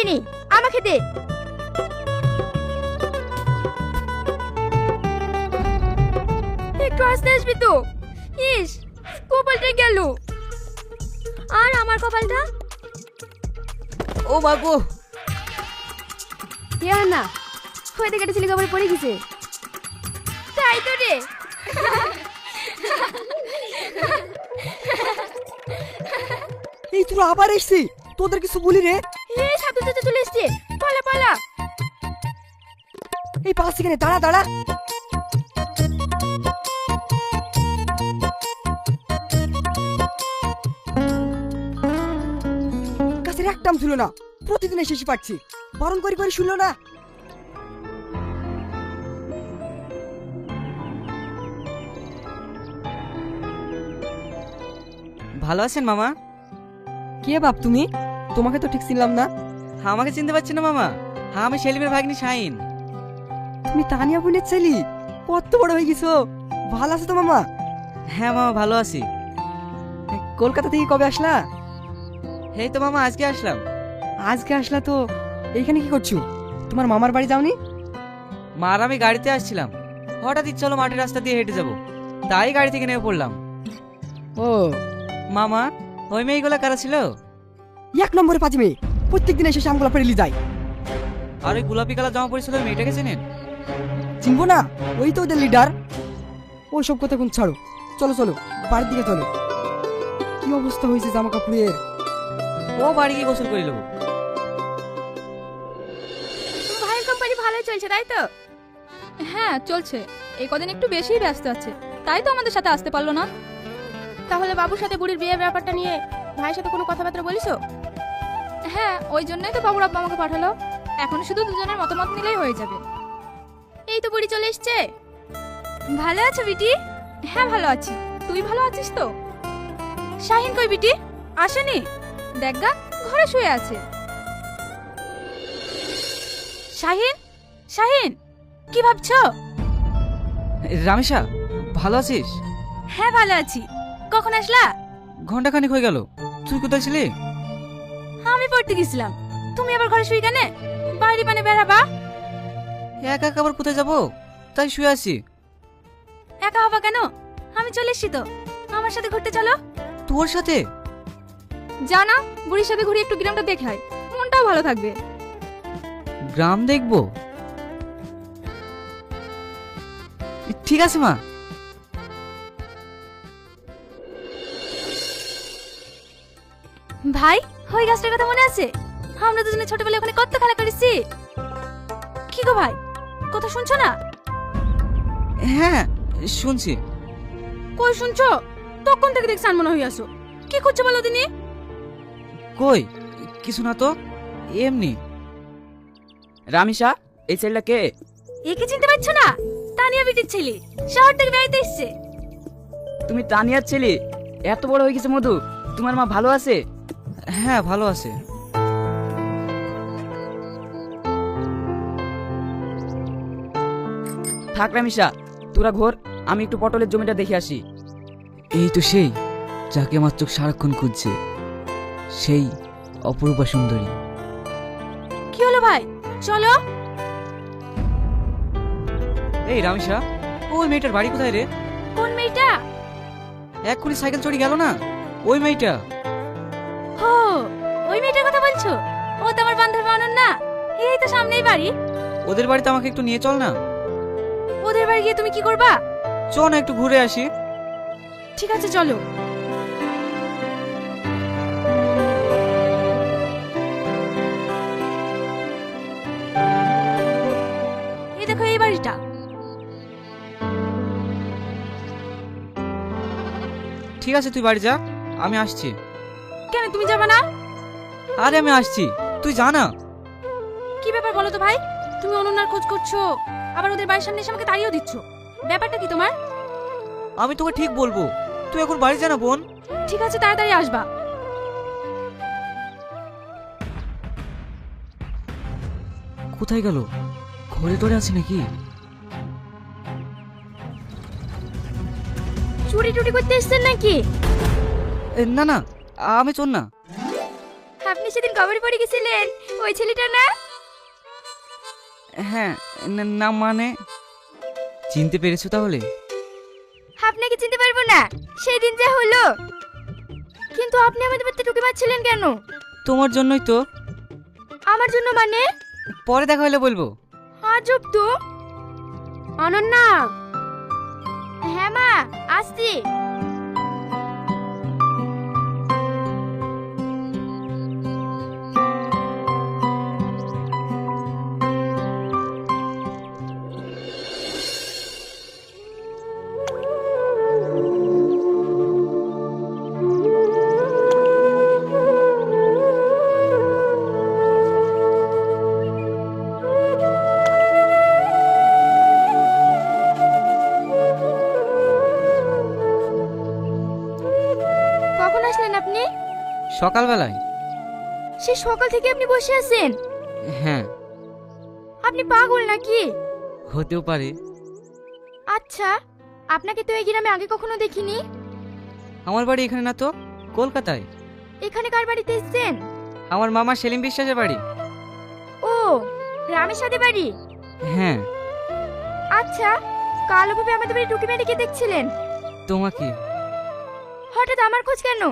দিবি আমাকে দে। একটু আসতে আসবি তো? ইস কপালটা গেল। আর আমার কপালটা? ও বাবু। কে না হয়তো কেটে ছেলে কপালে পড়ে গেছে। তাই তো রে। এই তোরা আবার এসছি তোদের কিছু বলি রে। এই সাধু চাচা চলে এসছে। পালা পালা। এই পাশ সেখানে দাঁড়া দাঁড়া। কাছের একটাম ছিল না। প্রতিদিন এসে পাচ্ছি। বারণ করে করে শুনলো না। ভালো আছেন মামা? কে বাপ তুমি? তোমাকে তো ঠিক চিনলাম না। হ্যাঁ আমাকে চিনতে পারছি না মামা। হ্যাঁ আমি সেলিমের ভাগ্নি শাহিন। তুমি তানিয়া বোনের ছেলি? কত বড় হয়ে গেছো। ভালো আছো তো মামা? হ্যাঁ মামা ভালো আছি। কলকাতা থেকে কবে আসলা? এই তো মামা আজকে আসলাম। আজকে আসলা তো। এইখানে কি করছ? তোমার মামার বাড়ি যাওনি? মার আমি গাড়িতে আসছিলাম। হঠাৎ ইচ্ছা হলো মাটির রাস্তা দিয়ে হেঁটে যাব। তাই গাড়ি থেকে নেমে পড়লাম। ও। মামা ওই মেয়েগুলো কারা ছিল? এক নম্বরে পাঁচ মেয়ে। প্রত্যেক দিন এসে আমগুলা পেরিয়ে যায়। আর ওই গোলাপি কালার জামা পড়েছিল ওই মেয়েটাকে চেনেন? চিনবো না ওই তো ওদের লিডার ওই সব কথা কোন ছাড়ো। চলো চলো বাড়ির দিকে চলো। কি অবস্থা হয়েছে জামা কাপড়ের ও বাড়ি গিয়ে গোসল করে নেব। ভাইয়ের কোম্পানি ভালোই চলছে তাই তো? হ্যাঁ চলছে। এই কদিন একটু বেশিই ব্যস্ত আছে। তাই তো আমাদের সাথে আসতে পারল না। তাহলে বাবুর সাথে বুড়ির বিয়ের ব্যাপারটা নিয়ে ভাইয়ের সাথে কোনো কথাবার্তা বলিছো? হ্যাঁ ওই জন্যই তো বাবুর আব্বা আমাকে পাঠালো। এখন শুধু দুজনের মতামত নিলেই হয়ে যাবে। এই তো বুড়ি চলে এসছে। ভালো আছো বিটি? হ্যাঁ ভালো আছি। তুই ভালো আছিস তো? শাহিন কই বিটি? আসেনি? দেখ গা ঘরে শুয়ে আছে। শাহিন? শাহিন? কি ভাবছ? রামেশা ভালো আছিস? হ্যাঁ ভালো আছি। কখন আসলা? ঘণ্টা খানিক হয়ে গেল। তুই কোথায় ছিলি? আমি পড়তে গেছিলাম। তুমি আবার ঘরে শুই কেনে? বাইরে পানে বেড়াবা? একা একা আবার কোথায় যাব? তাই শুয়ে আছি। একা হবা কেন? আমি চলে এসছি তো। আমার সাথে ঘুরতে চলো। তোর সাথে? যা না বুড়ির সাথে ঘুরে একটু গ্রামটা দেখে দেখাই মনটাও ভালো থাকবে। গ্রাম দেখব? ঠিক আছে মা। ভাই ওই গাছটার কথা মনে আছে? আমরা দুজনে ছোটবেলায় ওখানে কত খেলা করেছি। কি গো ভাই? কথা শুনছো না? হ্যাঁ শুনছি। কই শুনছো? তখন থেকে দেখছি আনমনা হয়ে আসো কি করছ বলো দিনি? কই? কিছু না তো। এমনি। রামিসা এই ছেলেটা কে? একে চিনতে পারছ না? তানিয়া বিটির ছেলে। শহর থেকে বেড়াইতে এসছে। তুমি তানিয়ার ছেলে? এত বড় হয়ে গেছে মধু। তোমার মা ভালো আছে? হ্যাঁ ভালো আছে। থাক রামিসা তোরা ঘোর আমি একটু পটলের জমিটা দেখে আসি। এই তো সেই যাকে আমার চোখ সারাক্ষণ খুঁজছে। সেই অপরূপা সুন্দরী। কি হলো ভাই? চলো। এই রামিসা ওই মেয়েটার বাড়ি কোথায় রে? কোন মেয়েটা? এক্ষুনি সাইকেল চড়ি গেল না? ওই মেয়েটা। ওই মেয়েটার কথা বলছো? ও তো আমার বান্ধবী অনন্যা। এই তো সামনেই বাড়ি। ওদের বাড়িতে আমাকে একটু নিয়ে চল না। ওদের বাড়ি গিয়ে তুমি কি করবা? চ না একটু ঘুরে আসি। ঠিক আছে চলো। এই দেখো এই বাড়িটা। ঠিক আছে তুই বাড়ি যা। আমি আসছি। কেন তুমি যাবে না? আরে আমি আসছি। তুই যা না। কি ব্যাপার বলো তো ভাই? তুমি অনন্যার খোঁজ করছ আবার ওদের বাড়ির সামনে এসে আমাকে তাড়িয়েও দিচ্ছ। ব্যাপারটা কি তোমার? আমি তোকে ঠিক বলব। তুই এখন বাড়ি যা না বোন। ঠিক আছে তাড়াতাড়ি আসবা। কোথায় গেল? ঘরে টরে আছে নাকি? চুরি টুরি করতে এসছেন নাকি? না না আমি চল না। আপনি সেদিন কবরে পড়ে গেছিলেন। ওই ছেলেটা না? হ্যাঁ না- না মানে? চিনতে পেরেছ তাহলে? আপনাকে চিনতে পারব না। সেই দিন যা হলো। কিন্তু আপনি আমাদের বাড়িতে ঢুকে মারছিলেন কেন? তোমার জন্যই তো। আমার জন্য মানে? পরে দেখা হলে বলব। আজব তো। অনন্যা। হ্যাঁ মা আসছি। সকালবেলায়। সে সকাল থেকে আপনি বসে আছেন? হ্যাঁ। আপনি পাগল নাকি? হতেও পারে। আচ্ছা আপনাকে তো এই গ্রামে আগে কখনো দেখিনি। আমার বাড়ি এখানে না তো কলকাতায়। এখানে কার বাড়িতে এসেছেন? আমার মামা সেলিম বিশ্বাসের বাড়ি। ও রামের সাথে বাড়ি? হ্যাঁ। আচ্ছা কালো ভাবে আমাদের বাড়ি টুকি মেরে কে দেখছিলেন। তোমাকে? হঠাৎ আমার খোঁজ কেন?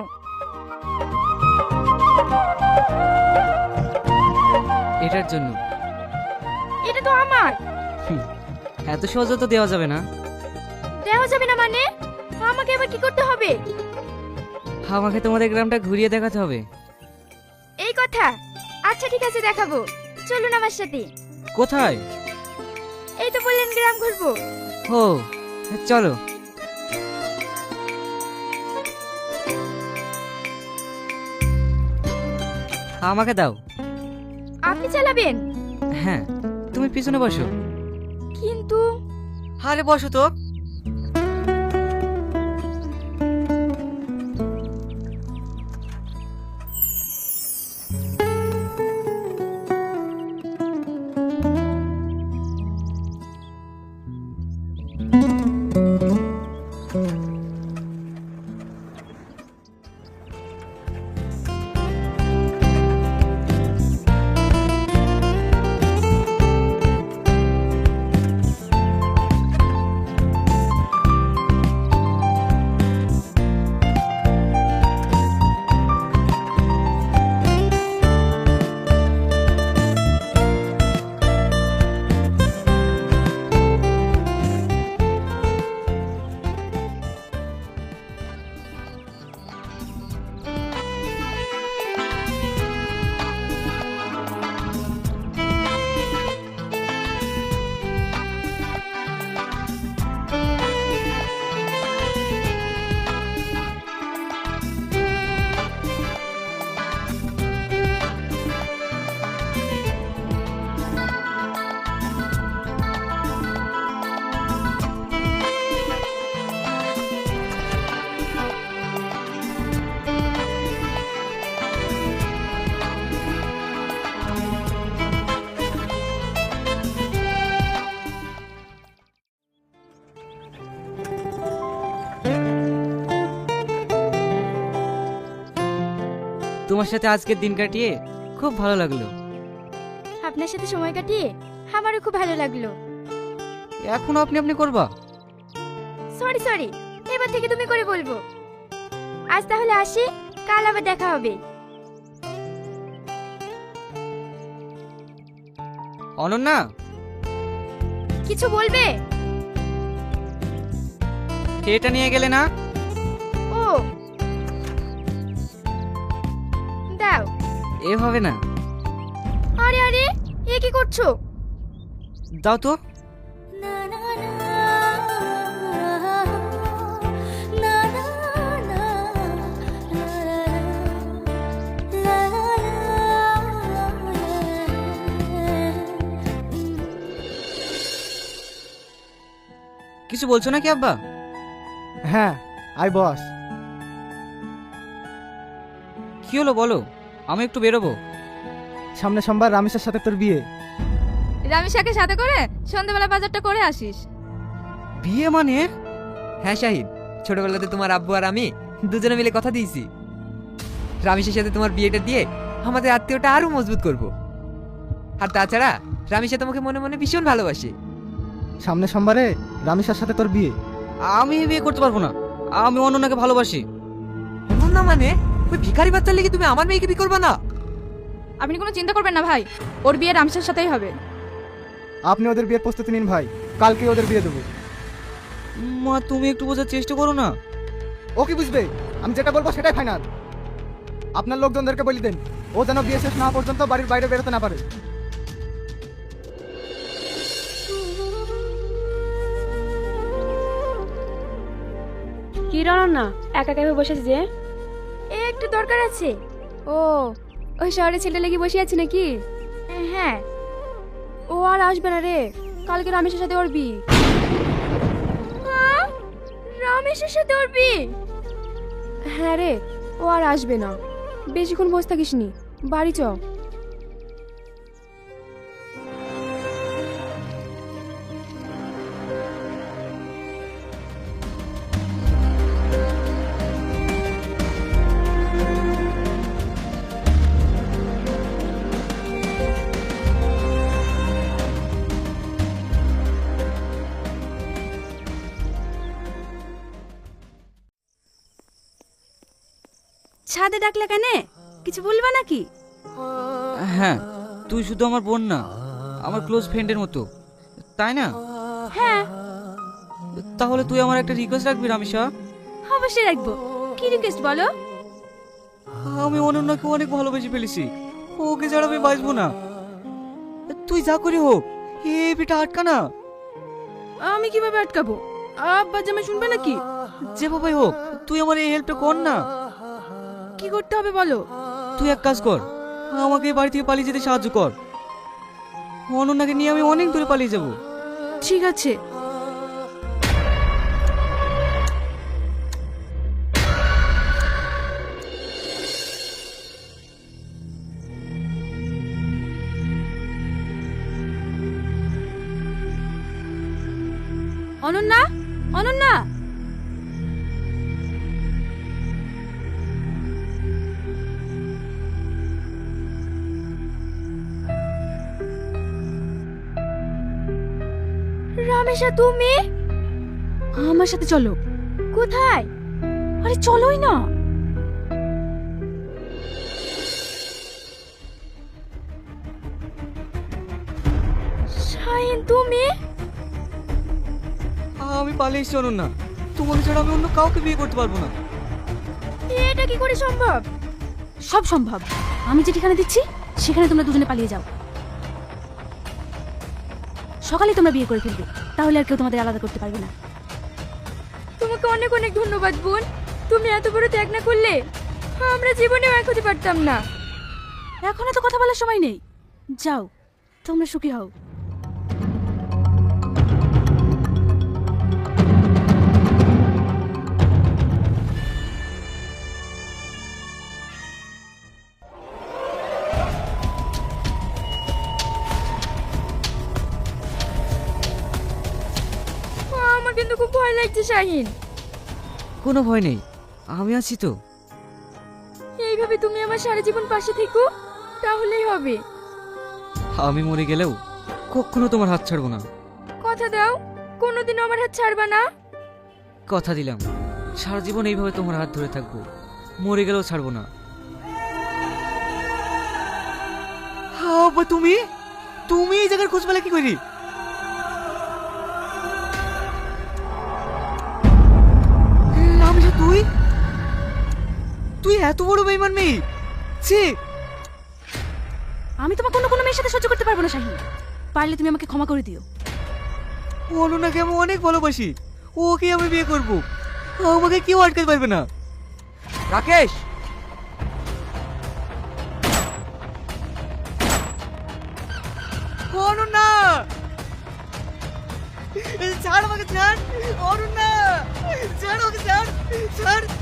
এটার জন্য। এটা তো আমার। এত সহজে তো দেওয়া যাবে না। দেওয়া যাবে না মানে? আমাকে এবার কি করতে হবে? আমাকে তোমাদের গ্রামটা ঘুরিয়ে দেখাতে হবে। এই কথা? আচ্ছা ঠিক আছে দেখাবো। চলুন আমার সাথে। কোথায়? এই তো বললেন গ্রাম ঘুরবো। ও চলো। আমাকে দাও। আপনি চালাবেন? হ্যাঁ তুমি পিছনে বসো। কিন্তু আরে বসো তো। তোমার সাথে আজকের দিন কাটিয়ে খুব ভালো লাগল। আপনার সাথে সময় কাটিয়ে আমারও খুব ভালো লাগল। এখন আপনি আপনি করবা। সরি সরি এবার থেকে তুমি করে বলব। আজ তাহলে আসি কাল আবার দেখা হবে। অনন্যা? কিছু বলবে? এটা নিয়ে গেলে না? এভাবে না। আরে আরে এ কি করছ? দাও তো। কিছু বলছো নাকি আব্বা? হ্যাঁ আই বস। কি হলো বলো। আমি একটু বেরোবো। সামনে সোমবার রামেশের সাথে তোর বিয়ে। রামিসাকে সাথে করে সন্ধ্যাবেলা বাজারটা করে আসিস। বিয়ে মানে? হ্যাঁ শাহিদ ছোটবেলাতে তোমার আব্বু আর আমি দুজনে মিলে কথা দিয়েছি। রামেশের সাথে তোমার বিয়েটা দিয়ে আমাদের আত্মীয়টা আরও মজবুত করব। আর তাছাড়া রামিসা তোমাকে মনে মনে ভীষণ ভালোবাসে। সামনে সোমবারে রামেশের সাথে তোর বিয়ে। আমি বিয়ে করতে পারব না। আমি অনন্যাকে ভালোবাসি। না মানে? ওই ভিখারি বাচ্চার লেগে তুমি আমার মেয়েকে বিয়ে করবে না? আপনি কোনো চিন্তা করবেন না ভাই। ওর বিয়ে রামসার সাথেই হবে। আপনি ওদের বিয়ের প্রস্তুতি নিন ভাই। কালকে ওদের বিয়ে দেবো। মা তুমি একটু বোঝার চেষ্টা করো না। ও কি বুঝবে? আমি যেটা বলব সেটাই ফাইনাল আপনার লোকজনদেরকে বলি দেন ও যেন বিয়ে শেষ না পর্যন্ত বাড়ির বাইরে বেরোতে না পারে। কি রানো না একা একা বসেছে যে? একটু দরকার আছে। ও, ওই শহরে ছেলে লেগে বসে আছে নাকি? হ্যাঁ। ও আর আসবে না রে। কালকে রমেশের সাথে ওর বিয়ে? রমেশের সাথে ওর হ্যাঁ রে, ও আর আসবে না। বেশিক্ষণ বসে থাকিস নি বাড়ি চ। ছাদে ডাকলে কেন? কিছু বলবা নাকি? হ্যাঁ তুই শুধু আমার বোন না আমার ক্লোজ ফ্রেন্ডের মতো। তাই না? হ্যাঁ। তাহলে তুই আমার একটা রিকোয়েস্ট রাখবি রামিশা? অবশ্যই রাখব। কি রিকোয়েস্ট বলো? আমি অনন্যাকে অনেক ভালোবেসে ফেলেছি। ওকে ছাড়া আমি বাঁচবো না। তুই যা করি হোক এ বেটা আটকা না। আমি কীভাবে আটকাবো? আব্বা জামাই শুনবে নাকি? যে বাবাই হোক তুই আমার এই হেল্পটা কর না। কি করতে হবে বলো? তুই এক কাজ কর আমাকে এই বাড়ি থেকে পালিয়ে যেতে সাহায্য কর। অনন্যাকে নিয়ে আমি অনেক দূরে পালিয়ে যাব। ঠিক আছে। অনন্যা? অনন্যা রমেশা তুমি? আমার সাথে চলো। কোথায়? আরে চলোই না। শাহিন তুমি? আমি পালিয়ে এসেছি অনন্যা। তোমাকে ছাড়া আমি অন্য কাউকে বিয়ে করতে পারব না। এটা কি করে সম্ভব? সব সম্ভব। আমি যে ঠিকানা দিচ্ছি সেখানে তোমরা দুজনে পালিয়ে যাও। সকালে তোমরা বিয়ে করে ফেলবে। তাহলে আর কেউ তোমাদের আলাদা করতে পারবে না। তোমাকে অনেক অনেক ধন্যবাদ বোন। তুমি এত বড় ত্যাগ না করলে আমরা জীবনেও এক হতে পারতাম না। এখন তো কথা বলার সময় নেই। যাও তোমরা সুখী হও। শাহিন। কোনো ভয় নেই। আমি আছি তো। এইভাবে তুমি আমার সারা জীবন পাশে থেকো তাহলেই হবে। আমি মরে গেলেও কখনো তোমার হাত ছাড়বো না। কথা দাও কোনোদিনও আমার হাত ছাড়বা না। কথা দিলাম। সারা জীবন এইভাবে তোমার হাত ধরে থাকব। মরে গেলেও ছাড়বো না। আব্বা তুমি? তুমি এই জায়গার খোঁজ পেলে কি করি এত বড় বেইমান মেয়ে? ছি। আমি তোমার কোনো কোনো মেয়ের সাথে সহ্য করতে পারব না শাহিন। পারলে তুমি আমাকে ক্ষমা করে দিও। অনুনাকে আমি অনেক ভালোবাসি। ওকে আমি বিয়ে করব? আমাকে কেউ আটকাতে পারবে না। রাকেশ! ছাড় আমাকে ছাড়। অনুনা ছাড় আমাকে ছাড়। ছাড়।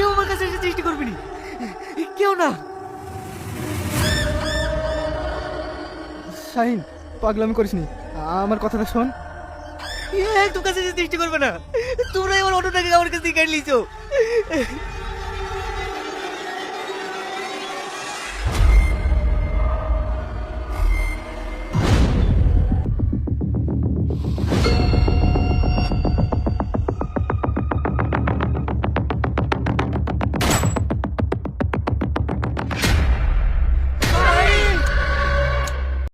কেউ আমার কাছে এসে সৃষ্টি করবি নি। কেউ না। শাহিন, পাগলামি করিস নি। আমার কথাটা শোন। তোর কাছে সৃষ্টি করবে না। তোরাই আমার অটোটাকে আমার কাছে কেটে লিছো